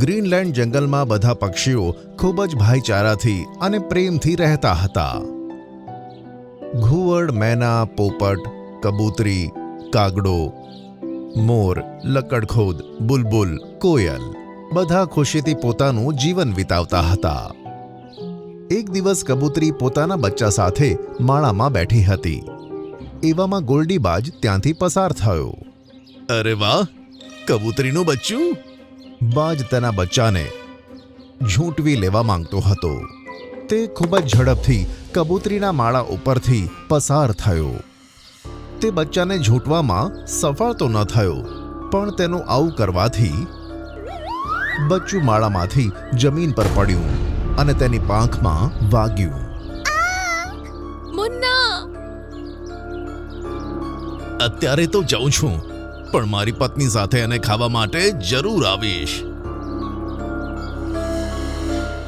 Greenland જંગલમાં બધા પક્ષીઓ ખૂબ જ ભાઈચારાથી અને પ્રેમથી રહેતા હતા. ઘુવડ, મેના, પોપટ, કબૂતરી, કાગડો, મોર, લકડખોદ, બુલબુલ, કોયલ બધા ખુશીથી પોતાનું જીવન વિતાવતા હતા. એક દિવસ કબૂતરી પોતાના બચ્ચા સાથે માળામાં બેઠી હતી. એવામાં ગોલ્ડીબાજ ત્યાંથી પસાર થયો. અરે વાહ કબૂતરીનું બચ્ચું? બાજ તેના બચ્ચાને ઝૂંટવી લેવા માંગતો હતો. તે ખૂબ જ ઝડપથી કબૂતરીના માળા ઉપરથી પસાર થયો. તે બચ્ચાને ઝૂંટવામાં સફળ તો ન થયો પણ તેનું આવું કરવાથી બચ્ચું માળામાંથી જમીન પર પડ્યું અને તેની પાંખમાં વાગ્યું. મુન્ના! અત્યારે તો જાઉં છું પણ મારી પત્ની સાથે એને ખાવા માટે જરૂર આવીશ.